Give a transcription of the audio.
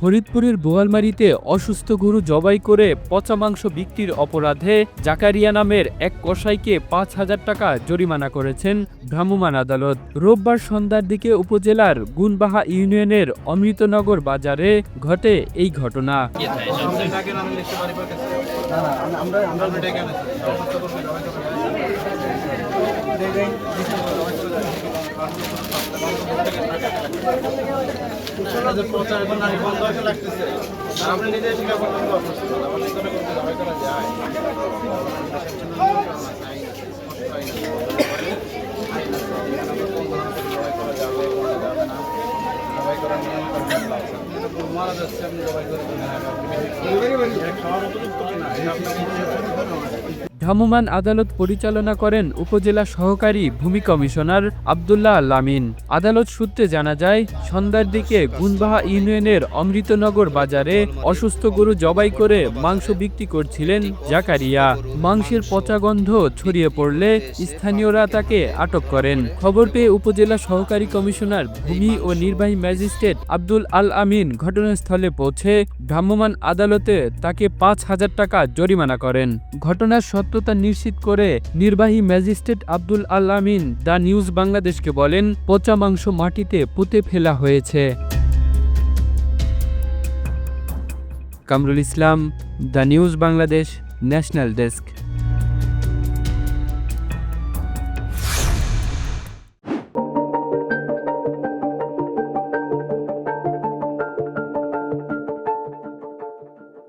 ফরিদপুরের বোয়ালমারিতে অসুস্থ গরু জবাই করে পচা মাংস বিক্রির অপরাধে জাকারিয়া নামের এক কসাইকে পাঁচ হাজার টাকা জরিমানা করেছেন ভ্রাম্যমাণ আদালত। রোববার সন্ধ্যার দিকে উপজেলার গুনবাহা ইউনিয়নের অমৃতনগর বাজারে ঘটে এই ঘটনা। আমার ভিতরে করতে জবাই করা যায় মারা যাচ্ছে আপনি জবাই করে খাওয়ার এটা আপনাকে ভ্রাম্যমাণ আদালত পরিচালনা করেন উপজেলা সহকারী ভূমি কমিশনার আবদুল্লাহ লামিন। আদালত সূত্রে জানা যায়, সন্ধ্যার দিকে গুনবাহা ইউনিয়নের অমৃতনগর বাজারে অসুস্থ গরু জবাই করে মাংস বিক্রি করছিলেন জাকারিয়া। মাংসের পচা গন্ধ ছড়িয়ে পড়লে স্থানীয়রা তাকে আটক করেন। খবর পেয়ে উপজেলা সহকারী কমিশনার ভূমি ও নির্বাহী ম্যাজিস্ট্রেট আব্দুল আল আমিন ঘটনাস্থলে পৌঁছে ভ্রাম্যমাণ আদালতে তাকে পাঁচ হাজার টাকা জরিমানা করেন। ঘটনার সত্যতা নিশ্চিত করে নির্বাহী magistrate Abdul Al Amin The News বাংলাদেশকে বলেন, পচা মাংস মাটিতে পুঁতে ফেলা হয়েছে। Kamrul Islam, The News Bangladesh national desk.